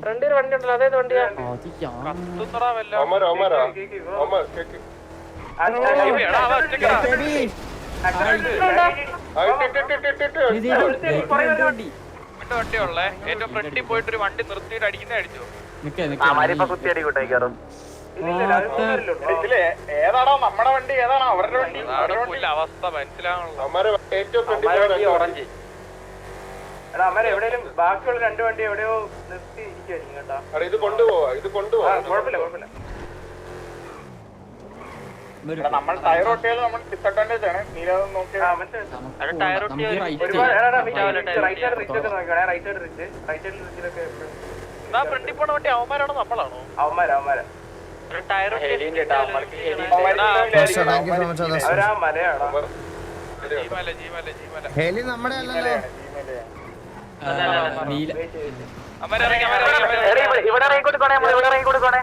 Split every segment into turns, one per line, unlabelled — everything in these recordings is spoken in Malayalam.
ഫ്രണ്ടിൽ വണ്ടി ഉണ്ടല്ലോ അതേത് വണ്ടിയാ
വണ്ടിയുള്ളേ ഏറ്റവും ഫ്രണ്ടിൽ പോയിട്ട് ഒരു വണ്ടി നിർത്തിയിട്ട് അടിക്കുന്ന അടിച്ചു
ഏതാണോ നമ്മുടെ വണ്ടി ഏതാണോ അവരുടെ വണ്ടി
അവസ്ഥ
മനസ്സിലാവണല്ലോ ഏറ്റവും ഫ്രണ്ടിൽ പോയ രണ്ട്
ഓറഞ്ച്
എടാ അമ്മ എവിടെയും ബാക്കിയുള്ള രണ്ട് വണ്ടി എവിടെയോ നിർത്തി ഇരിക്കുവായിരിക്കും കേട്ടോ.
ഇത് കൊണ്ടുപോവാ ഇത് കൊണ്ടുപോവാ.
കുഴപ്പമില്ല കുഴപ്പമില്ല.
നമ്മൾ ടയർ നമ്മൾ ഡിസഡ്വാന്റേജ് ആണ്. നീലം നോക്കിയാൽ
ഫ്രണ്ടിൽ പോണ വണ്ടി അവന്മാരാണോ നമ്മളാണോ?
അവന്മാരാ അവന്മാരാ.
ടയർ
അവരാ മലയാണോ
ജീമല ജീമല ജീമല
ഹേലി നമ്മുടെ അല്ലല്ലോ.
ഇവിടെ ഇറങ്ങി കൊടുക്കണേ ഇവിടെ ഇറങ്ങി കൊടുക്കണേ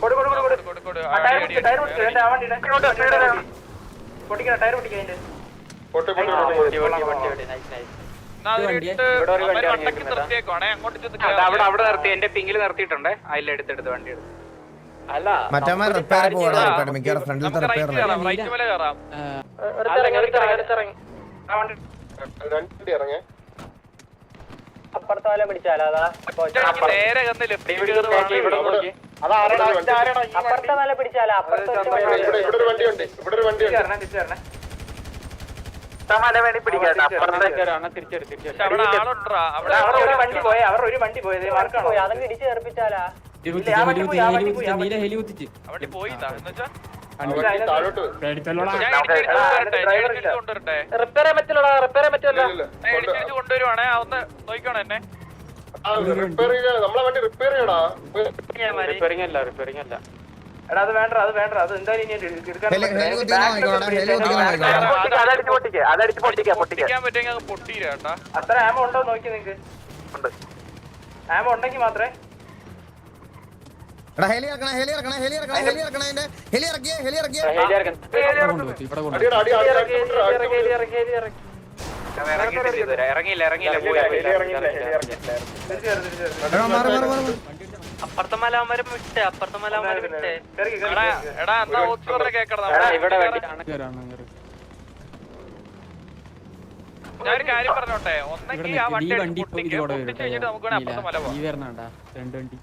കൊടു കൊടു കൊടു കൊടു
കൊടു കൊടു
ആ ടയർ പൊട്ടിക്ക് ടയർ പൊട്ടിക്ക് എന്റെ ആ വണ്ടി പൊട്ടിക്കണം ടയർ പൊട്ടിക്കാൻ അതിന്റെ
അവിടെ അവിടെ നിർത്തി എന്റെ പിങ്ങിൽ നിർത്തിയിട്ടുണ്ട് അതിൽ എടുത്തെടുത്ത് വണ്ടി എടുത്ത്
മറ്റേ റിപ്പയർ പോകണം മിക്കവാറും ഫ്രണ്ടിലത്തെ റിപ്പയർ
റൈറ്റ് കയറാം റൈറ്റ് മേലെ കയറാം
എടുത്തിറങ്ങി എടുത്തിറങ്ങി എടുത്തിറങ്ങി
ആ വണ്ടി
രണ്ട് വണ്ടി ഇറങ്ങേ
അപ്പുറത്തെ വല പിടിച്ചാലോ അതാ
നേരെ
അപ്പുറത്തെ വല പിടിച്ചാലോ? അപ്പുറത്തെ
വണ്ടി പോയ അവർ ഒരു വണ്ടി പോയത്
അതങ്ങ് ഇടിച്ച് തെറിപ്പിച്ചാലാ
ഹെലി കുത്തിച്ച്.
വണ്ടി
റിപ്പയർ ചെയ്യാൻ പറ്റില്ലടാ റിപ്പയർ ചെയ്യാൻ.
ഞാൻ ഇടിച്ചിടിച്ച് കൊണ്ടുവരുവാണേ ഒന്ന് നോക്കണം എന്നെ.
ആ, റിപ്പയർ ചെയ്യാൻ നമ്മളെ വണ്ടി റിപ്പയർ ചെയ്യടാ.
റിപ്പയറിംഗ് അല്ല റിപ്പയറിംഗ് അല്ല.
എടാ അത് വേണ്ട അത് വേണ്ട. അത് എന്തായാലും ഇനി എടുക്കാൻ അത്ര ആമ ഉണ്ടോ നോക്കി നിങ്ങക്ക്. ആമ ഉണ്ടെങ്കിൽ മാത്രമേ
എടാ ഹെലി ഇറക്കണേ ഹെലി ഇറക്കണേ ഹെലി ഇറക്കണേ ഹെലി ഇറക്കണേ അതിന്റെ. ഹെലി ഇറക്കിയേ ഹെലി ഇറക്കിയേ
ഇറങ്ങിയില്ല ഇറങ്ങിയില്ല.
അപ്പുറത്തെ മല അവന്മാരും അപ്പുറത്തെ മല അവന്മാരും
എടാ കേക്കണം
കേറ്.
ഞാനൊരു കാര്യം പറഞ്ഞോട്ടെ? ഒന്നെങ്കിൽ ആ വണ്ടി കഴിഞ്ഞിട്ട് നമുക്ക് അപ്പുറത്തെ മല
പോകാം
പോവാം
രണ്ട് വണ്ടി.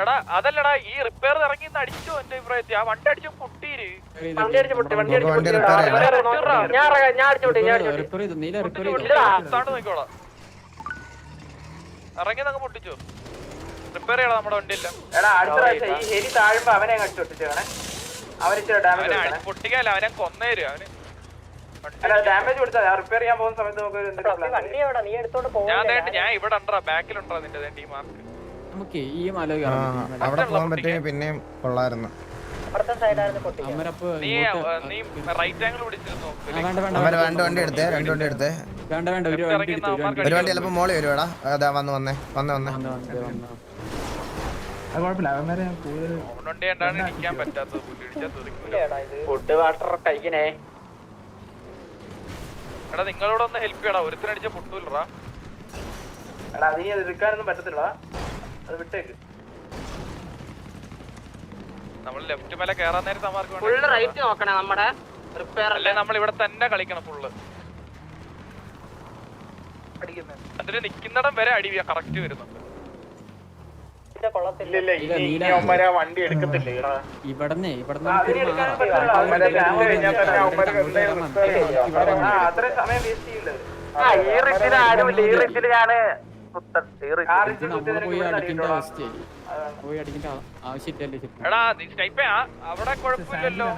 എടാ
അതല്ലടാ ഈ റിപ്പയർ ഇറങ്ങി അടിച്ചു എന്റെ അഭിപ്രായത്തിൽ. ആ വണ്ടി അടിച്ചു പൊട്ടീര്
വണ്ടി അടിച്ച് പൊട്ടി വണ്ടി അടിച്ച് പൊട്ടി. ഞാൻ ഇറങ്ങാം ഞാൻ അടിച്ചു പൊട്ടി ഞാൻ അടിച്ചു പൊട്ടി.
റിപ്പയർ റിപ്പയർ
പൊട്ടിച്ച്
ചെയ്തു.
പൊട്ടിച്ച് താണ്ട് നോക്കിക്കോളാം. ഇറങ്ങി അങ്ങ് പൊട്ടിച്ചു. റിപ്പയർ ചെയ്യണം നമ്മുടെ വണ്ടിയില്ല
എടാ അടുത്ത പ്രാവശ്യം ഈ ഹെലി താഴുമ്പോ അവനെ അങ്ങ് അടിച്ചു പൊട്ടിച്ചേക്കണേ ഡാമേജ്
അവനെ പൊട്ടിക്കാല്ല അവനെ കൊന്നേരും അവന്. ഞാൻ ഇവിടെ ഉണ്ടോ ബാക്കിലുണ്ടോ നിന്റെ ടീം മാർക്ക്.
നമുക്ക് ഈ മല.
അവിടെ പോകാൻ പറ്റിയെങ്കിൽ പിന്നെയും കൊള്ളായിരുന്നു.
അപ്പുറത്തെ സൈഡായിരുന്നു പൊട്ടിക്കുക
നീ നീ റൈറ്റ് ആംഗിൾ പിടിച്ചിരുന്നു?
ആ, വേണ്ട വേണ്ട
അവർ
വേണ്ട.
രണ്ട് വണ്ടി എടുത്തേ രണ്ട് വണ്ടി എടുത്തേ.
വേണ്ട വേണ്ട ഒരു വണ്ടി
ചിലപ്പോ മോളി വരുവാടാ. അതാ വന്ന് വന്നേ വന്ന് വന്നേ.
ഫുഡ് വാട്ടർ കഴിക്കണേ.
എടാ നിങ്ങളോട് ഒന്ന് ഹെൽപ്പ് ചെയ്യടാ. ഒരുത്തിനടിച്ച പൊട്ടൂലടാ
എടാ അതിനി അത് എടുക്കാനൊന്നും പറ്റത്തില്ല അത് വിട്ടേക്ക്.
നമ്മൾ ലെഫ്റ്റ് മേലെ കേറാൻ നേരത്തെ സമാർക്ക്
ഫുള്ള് റൈറ്റ് നോക്കണേ നമ്മുടെ റിപ്പയർ
അല്ലേ നമ്മൾ ഇവിടെ തന്നെ കളിക്കണം ഫുള്ള് അതിന് നിക്കുന്നിടം വരെ അടി കറക്റ്റ് വരുന്നുണ്ട്.
വണ്ടി എടുക്കത്തില്ല.
ഇവിടന്നേ ഇവിടുന്ന്
ഈ റിച്ചിൽ ആരുമില്ല ഈ റിച്ചിൽ ഞാൻ കുത്തൻ ഈ റിച്ചിൽ.
ആ
ഇത്
റിച്ച്
നമ്മൾ
കുത്തിയതിന്
പോയി
കൂടുതൽ
അടിക്കേണ്ട
അടിയിട്ടോളാം.
അവസ്ഥയായി. പോയി അടിക്കേണ്ട ആ- ആവശ്യമില്ലല്ലേ ശരിക്കും.
എടാ നീ ടൈപ്പ് അവിടെ കുഴപ്പമില്ലല്ലോ.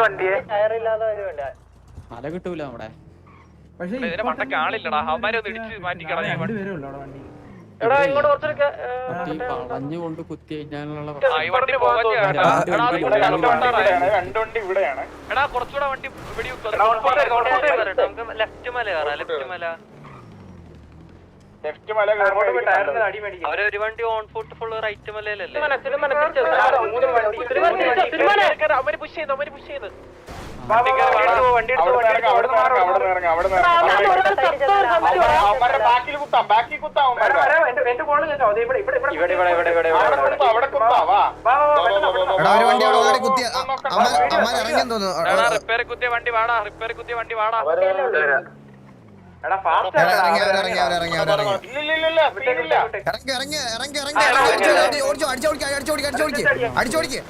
വണ്ടിയെ. ടയറില്ലാതെ
മല കിട്ടൂല നമ്മുടെ.
ഇതിന്റെ പണ്ടൊക്കെ ആളില്ലടാ. അവന്മാരെ ഒന്ന് ഇടിച്ച് മാറ്റിക്കണം ഈ വണ്ടി.
എടാ ഇങ്ങോട്ട് കുറച്ചൊക്കെ
കുത്തി വളഞ്ഞുകൊണ്ട് കുത്തി കഴിഞ്ഞാലുള്ള
ഈ വണ്ടി
ഇവിടെയാണ്
എടാ കുറച്ചുകൂടെ വണ്ടി
നമുക്ക് ലെഫ്റ്റ് മല കയറാം ലെഫ്റ്റ് മല.
ലെഫ്റ്റ് മല
അങ്ങോട്ട് പോയി അടി മേടിക്കാം.
അവർ ഒരു വണ്ടി ഓൺ ഫുട്ട് ഫുള്ള് റൈറ്റ് മലയിലല്ലേ?
ബാക്കിൽ കുത്താം
റിപ്പയർ കുത്തിയ വണ്ടി വാടാ റിപ്പയർ കുത്തിയ വണ്ടി വാടാ.
ഇറങ്ങി ഇറങ്ങി ഇറങ്ങി ഇറങ്ങി. അടിച്ചോടിക്ക് അടിച്ചോടിക്ക് അടിച്ചോടിക്ക്. അടിച്ചോടിക്ക്.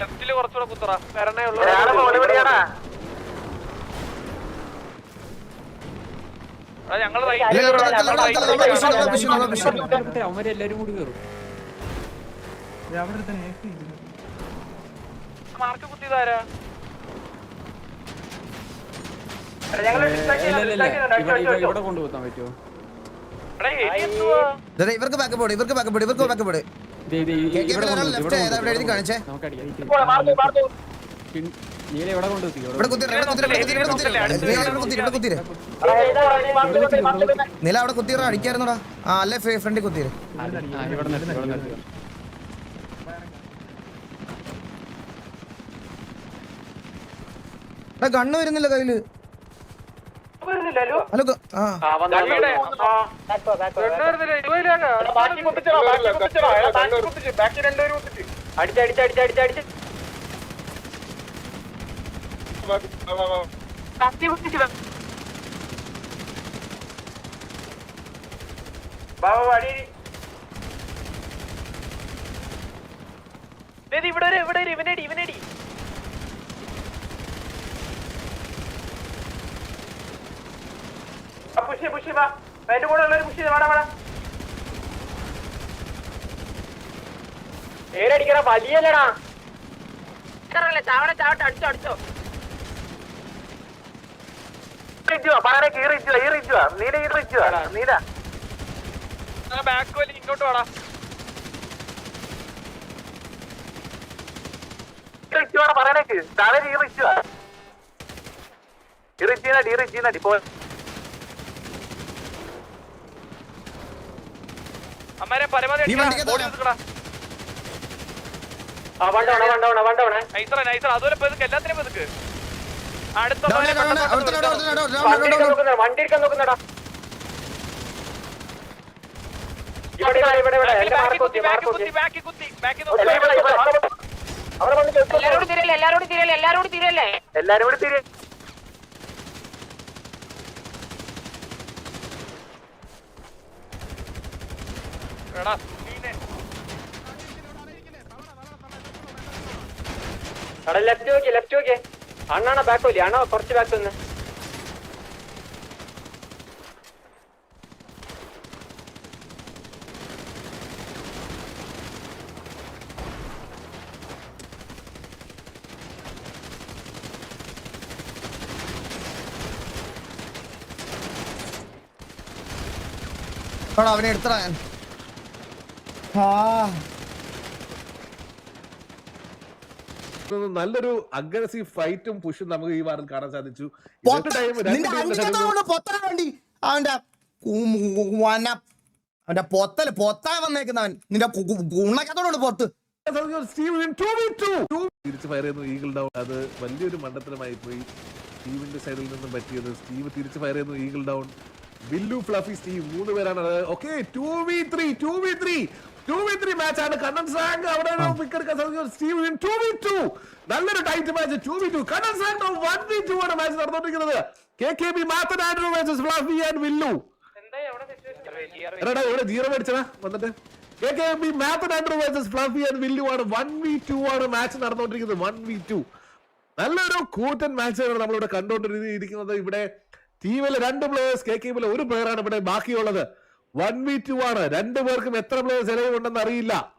ലെഫ്റ്റിൽ കുറച്ചുകൂടെ കുത്തറ. വരണേ ഉള്ളൂ.
ഞങ്ങൾ.
അവന്മാരെല്ലാരും കൂടി കയറും
മാർക്ക് കുത്തിയതാരാ.
ഇവിടെ കൊണ്ടുപോകാൻ പറ്റുമോ
എടാ ഹെലി എത്തുവാ
ദേ, ദേ, ഇവർക്ക് ബാക്ക് പോട് ഇവർക്ക് ബാക്ക് പോട് ഇവർക്ക് ബാക്ക് പോട് ലെഫ്റ്റ് എഴുതി. കാണിച്ചേ?
നീല
അവിടെ കുത്തിറ അടിക്കായിരുന്നോടാ. ആ അല്ലേ ഫ്രണ്ടിൽ കുത്തിര് ഗണ്ണ് വരുന്നില്ല കയ്യിൽ
വരുന്നില്ലല്ലോ?
ഹലോ ക- ആ
ഇവിടെ
ഇവിടെ ഇവനടി
രണ്ടുപേരുന്നില്ല ഇരുപതിലാകാ
എടാ, ബാക്കി കുത്തിച്ചടാ ബാക്കി കുത്തിച്ചടാ എടാ, ബാക്കി കുത്തിച്ച് ബാക്കി രണ്ടുപേരും കുത്തിച്ച്
അടിച്ച് അടിച്ച് അടിച്ച് അടിച്ച് അടിച്ച്
വാ, വാ, വാ.
വാ, വാ, വാ, അടി, അടി.
ദേ, ദേ, ഇവിടെ ഒരു ഇവിടെ ഒരു ഇവനടി ഇവനടി
push ചെയ്യ്, വാ. എന്റെ കൂടെ ഉള്ളവര് വേണം ചെയ്ത് വാടാ, വാടാ.
ചാവണ വലിയല്ലടാ
ബാക്ക് വലി ഇങ്ങോട്ട് വാടാ. പറയണേക്ക് താഴെ
ഈ വണ്ടിക്ക്
അടിക്കടാ, ഓടി
എത്താനാ?
നിൽക്കടാ.
പരമാവധി
നൈസറ നൈസറ അതുപോലെ പെതുക്ക് എല്ലാത്തിനും പെതുക്ക്. അടുത്ത
വണ്ടി എടുക്കാൻ നോക്കുന്നടാ.
എല്ലാരോടും തിരയല്ലേ എല്ലാരോടും തിരയല്ലേ എല്ലാരോടും തിരയല്ലേ?
എല്ലാരും കൂടി തിരി
എടാ. നീനെ
അവിടെ ലെഫ്റ്റ് നോക്കി ലെഫ്റ്റ് നോക്കി അണ്ണാണോ ബാക്ക് വലിയ അണ്ണോ കുറച്ച് ബാക്ക്
ഒന്ന് അവനെ എടുത്തടാ ഞാൻ. ആ.
നല്ലൊരു അഗ്രസീവ് ഫൈറ്റും പുഷും നമുക്ക് ഈ വാറിൽ കാണാൻ സാധിച്ചു.
അവന്റെ പൊത്തൽ പൊത്താൻ വന്നേക്കുന്നവൻ. നിന്റെ
ഗുണക്കത്തോടുണ്ട് 2v2. തിരിച്ച് ഫയർ ചെയ്യുന്നു ഈഗിൾ ഡൗൺ അത് വലിയൊരു മണ്ഡലമായി പോയി. സ്റ്റീവിന്റെ സൈഡിൽ നിന്നും പറ്റിയത്. സ്റ്റീവ് തിരിച്ച് ഫയർ ചെയ്യുന്നു eagle down Billu Fluffy Steve മൂന്ന് പേരാണ്. Okay two v three two v three two v three match ആണ്. കണ്ണൻ സാങ് അവിടെ പിക്ക് എടുക്കാൻ സാധിക്കും Steve win two v two നല്ലൊരു tight match two v two Kannan San one v two ആണ് മാച്ച് നടന്നുകൊണ്ടിരിക്കുന്നത് K K B Mathan Andrew versus Fluffy and Villu എടാ ഇവിടെ ജീറോ മേടിച്ചടാ വന്നിട്ട് K K B Mathan Andrew versus Fluffy and Villu ആണ് വൺ വി ടു ആണ് മാച്ച് നടന്നുകൊണ്ടിരിക്കുന്നത് വൺ വി ടു നല്ലൊരു കൂറ്റൻ മാച്ചാണ് നമ്മളിവിടെ കണ്ടുകൊണ്ടിരിക്കുന്നത് ഇവിടെ ടീമിലെ രണ്ട് പ്ലേയേഴ്സ് കെ കെ ബിയിലെ ഒരു പ്ലെയർ ആണ് ഇവിടെ ബാക്കിയുള്ളത്. വൺ വി ടു ആണ് രണ്ടു പേർക്കും എത്ര പ്ലേയേഴ്സ് ചെലവുണ്ടെന്ന് അറിയില്ല.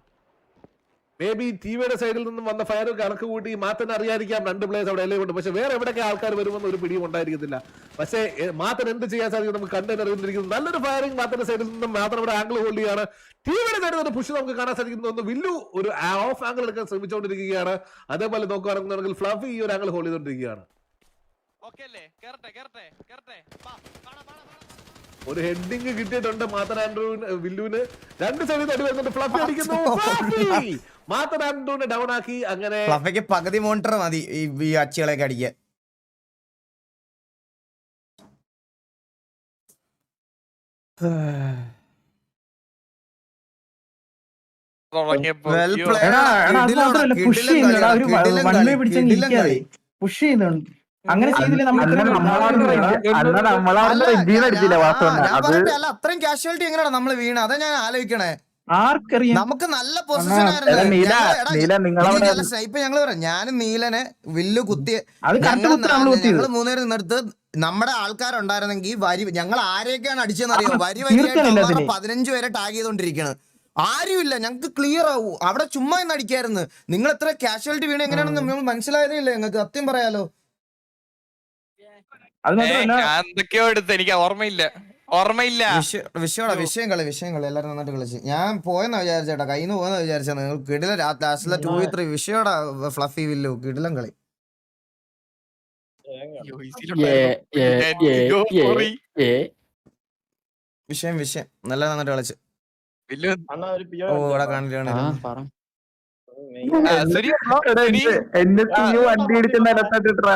മേ ബി ടിവിയുടെ സൈഡിൽ നിന്നും വന്ന ഫയർ കണക്ക് കൂട്ടി മാത്തൻ അറിയാതിരിക്കാം രണ്ട് പ്ലേയേഴ്സ് അവിടെ ഇലവുണ്ട് പക്ഷെ വേറെ എവിടെയൊക്കെ ആൾക്കാർ വരുമെന്ന് ഒരു പിടിയും ഉണ്ടായിരിക്കത്തില്ല. പക്ഷേ മാത്തൻ എന്ത് ചെയ്യാൻ സാധിക്കും നമുക്ക് കണ്ടെന്ന് അറിയുന്നിരിക്കുന്നു നല്ലൊരു ഫയറിംഗ് മാത്തന്റെ സൈഡിൽ നിന്നും മാത്രം ഇവിടെ ആംഗിൾ ഹോൾഡ് ചെയ്യാണ്. ടിവിയുടെ സൈഡിൽ നിന്ന് പുഷ് നമുക്ക് കാണാൻ സാധിക്കുന്നു ഒന്ന് വില്ലു ഒരു ഓഫ് ആംഗിൾ എടുക്കാൻ ശ്രമിച്ചുകൊണ്ടിരിക്കുകയാണ്. അതേപോലെ നോക്കുകയാണെന്നുണ്ടെങ്കിൽ ഫ്ലഫി ഈ ഒരു ആംഗിൾ ഹോൾഡ് ചെയ്തുകൊണ്ടിരിക്കുകയാണ്. ഒരു ഹെഡിങ് കിട്ടിയിട്ടുണ്ട് മാത്തൻ ആൻഡ്രൂവിന് വില്ലുവിന്. രണ്ട് സൈഡിൽ തടി വരുന്നുണ്ട്. ഫ്ലഫി അടിക്കുന്നു. ഫ്ലഫി! മാത്തൻ ആൻഡ്രൂവിനെ ഡൗൺ ആക്കി അങ്ങനെ
ഫ്ലഫയ്ക്ക് പകുതി മോണിറ്റർ മതി. ഈ അച്ചികളൊക്കെ അടിക്കാൻ.
പുഷ് ചെയ്യുന്നുണ്ട്. അങ്ങനെ ചെയ്തില്ല
അല്ല, അത്രയും കാഷ്വാലിറ്റി എങ്ങനെയാണ് നമ്മൾ വീണ അതാ ഞാൻ ആലോചിക്കണേ.
ആർക്കറിയാം?
നമുക്ക് നല്ല പൊസിഷൻ
ആയിരുന്നു നീല നീല നിങ്ങളവിടെ
സ്നൈപ്പ് ഞങ്ങൾ പറയാം ഞാനും നീലനെ വില്ല് കുത്തി
അത് കറക്റ്റ് കുത്തി നമ്മൾ കുത്തിയത്.
ഞങ്ങൾ മൂന്നുപേരും നിന്നെടുത്ത് നമ്മുടെ ആൾക്കാരുണ്ടായിരുന്നെങ്കിൽ വരി ഞങ്ങൾ ആരെയൊക്കെയാണ് അടിച്ചതെന്ന് അറിയോ
വരി
വരി വരിയായിട്ട് പതിനഞ്ച് പേരെ ടാഗ് ചെയ്തോണ്ടിരിക്കണത് ആരുമില്ല ഞങ്ങൾക്ക് ക്ലിയർ ആവൂ. അവിടെ ചുമ്മാ എന്ന് അടിക്കായിരുന്നു. നിങ്ങൾ എത്ര കാഷ്വാലിറ്റി വീണ് എങ്ങനെയാണെന്ന് നമ്മൾ മനസ്സിലായതേ ഇല്ല ഞങ്ങൾക്ക്. സത്യം പറയാലോ.
അത് മാത്രമല്ല
ഞാൻ എന്തൊക്കെയോ എടുത്ത് എനിക്ക് ഓർമ്മയില്ല. ഓർമ്മയില്ല.
വിഷയ- വിഷയമാ വിഷയം കളി വിഷയം കളി എല്ലാരും നന്നായിട്ട് കളിച്ച്. ഞാൻ പോയെന്നാ വിചാരിച്ചേട്ടാ കയ്യിൽ നിന്ന് പോയെന്നാ വിചാരിച്ചാ നിങ്ങൾ. കിടില ലാസ്റ്റിലെ ടൂ ത്രീ വിഷയോടാ ഫ്ലഫി വില്ലു കിടിലം കളി. വിഷയം വിഷയം. നല്ല നന്നായിട്ട് കളിച്ച്.
വലിയ
ഓ ഇവിടെ കാണില്ല
ആ പറ.
ആ, സുനി
എടാ, എന്നെ- വണ്ടി ഇടിച്ച് നിലത്തിട്ടിട്ടാ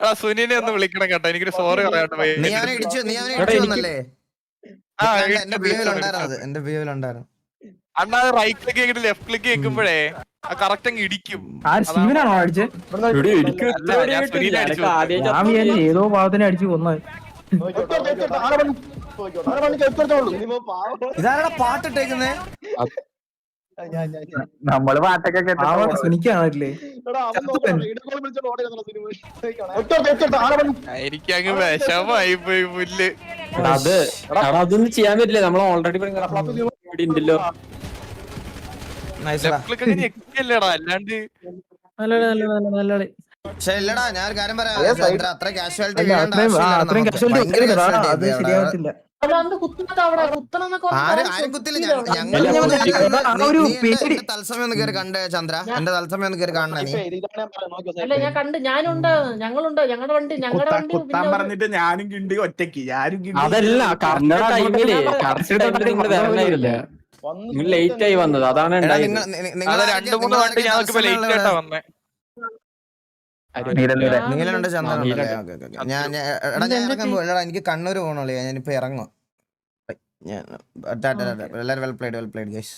ആ സുനിനെ ഒന്ന് വിളിക്കണം കേട്ടോ എനിക്കൊരു സോറി പറയാട്ടോ
നീ അവനെ ഇടിച്ചു നീ അവനെ ഇടിച്ചു വന്നല്ലേ എന്റെ- എന്റെ ബിഹേവിയർ ഉണ്ടായിരുന്നു എന്റെ ബിഹേവിയർ ഉണ്ടായിരുന്നു
അണ്ണാ റൈറ്റ് ക്ലിക്ക് ചെയ്തിട്ട് ലെഫ്റ്റ് ക്ലിക്ക് ചെയ്യുമ്പോഴേ ആ കറക്റ്റ് അങ്ങ് ഇടിക്കും
ഏതോ പാവത്തിനെ അടിച്ചു കൊന്നത്
ഇതാരാ പാട്ടിട്ടേക്കുന്നേ
നമ്മൾ പാട്ടൊക്കെ കേട്ടോ
പാവം. സുനിക്കാണല്ലേ?
എനിക്ക് അങ്ങ് വിഷമായി പോയി പുല്ല്.
അത് എടാ അതൊന്നും ചെയ്യാൻ പറ്റില്ല. നമ്മൾ ഓൾറെഡി ഉണ്ടല്ലോ.
അല്ലാണ്ട്
പക്ഷെ ഇല്ലടാ ഞാൻ ഒരു കാര്യം പറയാം. അത്ര കാഷ്വാലിറ്റി
അല്ല അത്രയും കാശ്വാലിറ്റി അത്രയും കാഷ്വാലിറ്റി അത് ശരിയാവത്തില്ല.
തത്സമയം ഒന്ന് കയറി കണ്ടേ ചന്ദ്ര. എന്റെ തത്സമയം ഒന്ന് കയറി കാണണ
അല്ല ഞാൻ കണ്ട്. ഞാനുണ്ട്. ഞങ്ങളുണ്ട്. ഞങ്ങളുടെ വണ്ടി ഞങ്ങളുടെ വണ്ടി
കുത്താൻ പറഞ്ഞിട്ട് ഞാനും കിണ്ടി ഒറ്റയ്ക്ക്. ഞാനും
അതല്ല ലേറ്റ് ആയി വന്നത്. അതാണ്
നിങ്ങൾ
രണ്ടു മൂന്ന് വണ്ടി
ഞാൻ
ഞങ്ങൾക്ക് ലേറ്റ് ആയിട്ടാ വന്നേ.
നീലനുണ്ട് ചന്ദ്രനുണ്ട്. ഞാൻ എടാ ഞാൻ ഇറങ്ങാൻ എനിക്ക് കണ്ണൂർ പോകണല്ലേ ഞാനിപ്പോ ഇറങ്ങും ഞാൻ എല്ലാവരും well played well played guys